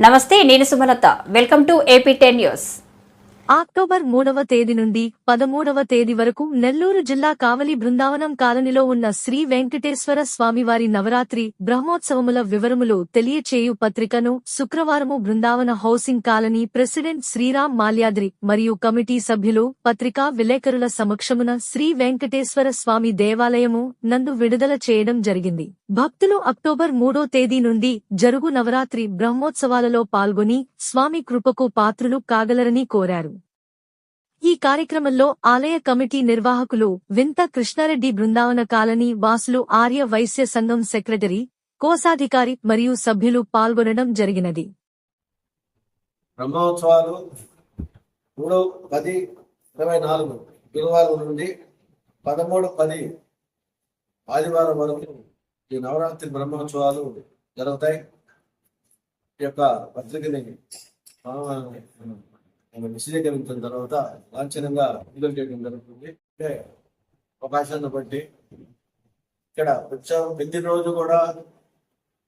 నమస్తే నేను Sumalatha. Welcome to AP ten news October మూడవ తేదీ నుండి పదమూడవ తేదీ వరకు నెల్లూరు జిల్లా కావలి బృందావనం కాలనీలో ఉన్న శ్రీ వెంకటేశ్వర స్వామివారి నవరాత్రి బ్రహ్మోత్సవముల వివరములు తెలియచేయు పత్రికను శుక్రవారము Brindavan housing colony president Sriram Malyadri మరియు కమిటీ సభ్యులు పత్రికా విలేకరుల సమక్షమున శ్రీ వెంకటేశ్వర స్వామి దేవాలయము నందు విడుదల చేయడం జరిగింది. భక్తులు అక్టోబర్ మూడో తేదీ నుండి జరుగు నవరాత్రి బ్రహ్మోత్సవాలలో పాల్గొని స్వామి కృపకు పాత్రులు కాగలరని కోరారు. ఈ కార్యక్రమంలో ఆలయ కమిటీ నిర్వాహకులు వింత కృష్ణారెడ్డి బృందావన కాలనీ వాసులు ఆర్య వైశ్య సంఘం సెక్రటరీ కోశాధికారి మరియు సభ్యులు పాల్గొనడం జరిగినది. బ్రహ్మోత్సవాలు మూడు పది ఇరవై నాలుగు గురువారం నుండి పదమూడు పది ఆదివారం వరకు ఈ నవరాత్రి బ్రహ్మోత్సవాలు జరుగుతాయి. ఈ యొక్క పత్రికని మనం విశదీకరించిన తర్వాత లాంఛనంగా విడుదల చేయడం జరుగుతుంది. అంటే అవకాశాన్ని బట్టి ఇక్కడ ఉత్సవం ప్రతి రోజు కూడా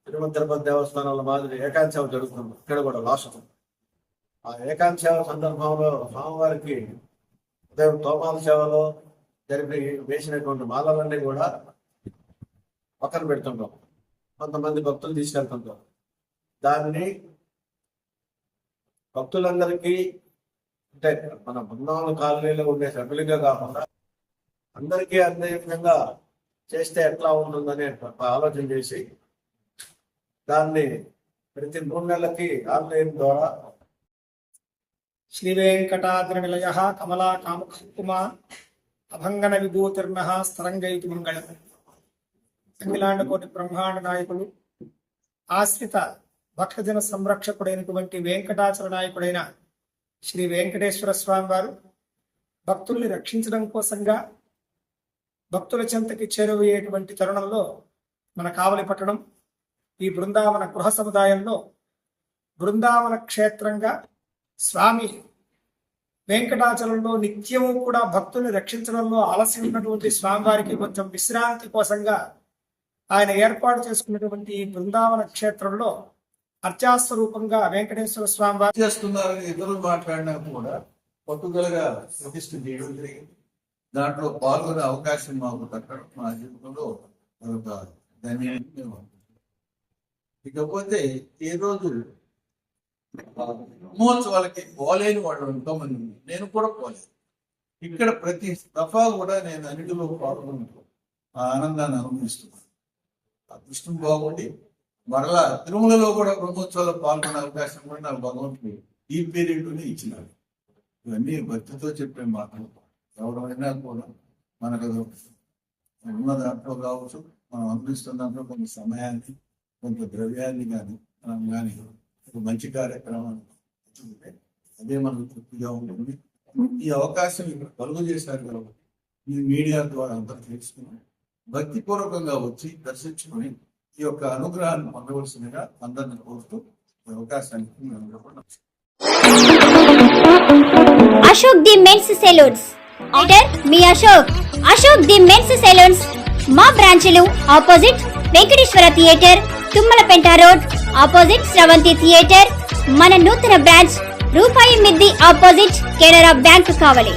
తిరుమల తిరుపతి దేవస్థానాల మాదిరి ఏకాంత సేవ జరుగుతుంది. ఇక్కడ కూడా లాస్ట్ ఆ ఏకాంత సేవ సందర్భంలో స్వామివారికి ఉదయం తోమాల సేవలో జరిపి వేసినటువంటి మాలలన్నీ కూడా పక్కన పెడుతుంటాం. కొంతమంది భక్తులు తీసుకెళ్తుంటాం. దాన్ని భక్తులందరికీ అంటే మన బృందావన కాలనీలో ఉండే సభ్యులుగా కాకుండా అందరికీ అందే విధంగా చేస్తే ఎట్లా ఉంటుందని ఆలోచన చేసి దాన్ని ప్రతి మూడు నెలలకి ఆన్లైన్ ద్వారా శ్రీ వెంకటాద్రి నిలయ కమలా కాముకుమా అభంగన విభూతిర్ణ స్తరంగైతి మంగళం. అఖిలాండ కోటి బ్రహ్మాండ నాయకులు ఆశ్రిత భక్తజన సంరక్షకుడైనటువంటి వెంకటాచల నాయకుడైన శ్రీ వెంకటేశ్వర స్వామి వారు భక్తుల్ని రక్షించడం కోసంగా భక్తుల చెంతకి చేరువయ్యేటువంటి తరుణంలో మన కావలి పట్టణం ఈ బృందావన గృహ సముదాయంలో బృందావన క్షేత్రంగా స్వామి వెంకటాచలంలో నిత్యము కూడా భక్తుల్ని రక్షించడంలో ఆలస్యం ఉన్నటువంటి స్వామివారికి కొంచెం విశ్రాంతి కోసంగా ఆయన ఏర్పాటు చేసుకున్నటువంటి ఈ బృందావన క్షేత్రంలో అర్చాస్వరూపంగా వెంకటేశ్వర స్వామి వారు చేస్తున్నారని ఇద్దరు మాట్లాడినా కూడా పట్టుదలగా ప్రతిష్ఠ చేయడం జరిగింది. దాంట్లో పాల్గొనే అవకాశం మాకు దక్కడం మా జీవితంలో ధన్యాన్ని మేము ఇకపోతే ఈ రోజు ఆ, బ్రహ్మోత్సవాలకి పోలేని వాళ్ళు ఎంతో మంది నేను కూడా పోలేదు. ఇక్కడ ప్రతి దఫా కూడా నేను అన్నిటిలో పాల్గొంటూ ఆ ఆనందాన్ని అనుభవిస్తున్నాను. అదృష్టం బాగుండి మరలా తిరుమలలో కూడా బ్రహ్మోత్సవాల్లో పాల్గొనే అవకాశం కూడా నాకు భగవంతుడు ఈ పీరియడ్లోనే ఇచ్చినాడు. ఇవన్నీ భక్తితో చెప్పే మాటలు. ఎవరైనా కూడా మనకు ఉన్న దాంట్లో కావచ్చు మనం అందిస్తున్న దాంట్లో కొంత సమయాన్ని కొంత ద్రవ్యాన్ని కానీ మనం కానీ ఒక మంచి కార్యక్రమాన్ని ఉంటే అదే మనకు తృప్తిగా ఉంటుంది. ఈ అవకాశం ఇక్కడ కలుగు చేశారు కాబట్టి ఈ మీడియా ద్వారా అంతా తెలుసుకుని భక్తిపూర్వకంగా వచ్చి దర్శించుకొని ఈ యొక్క అనుగ్రహాన్ని పొందవలసిందిగా అందరిని కోరుతూ ఈ అవకాశానికి Ashok the men's saloons order me Ashok Ashok the men's saloons మా బ్రాంచ్లు opposite Venkateswara theatre Tummalapenta road opposite Sravanthi theatre. మన నూతన బ్రాంచ్ రూపాయి మిద్ది ఆపోజిట్ కెనరా బ్యాంక్ కావలి.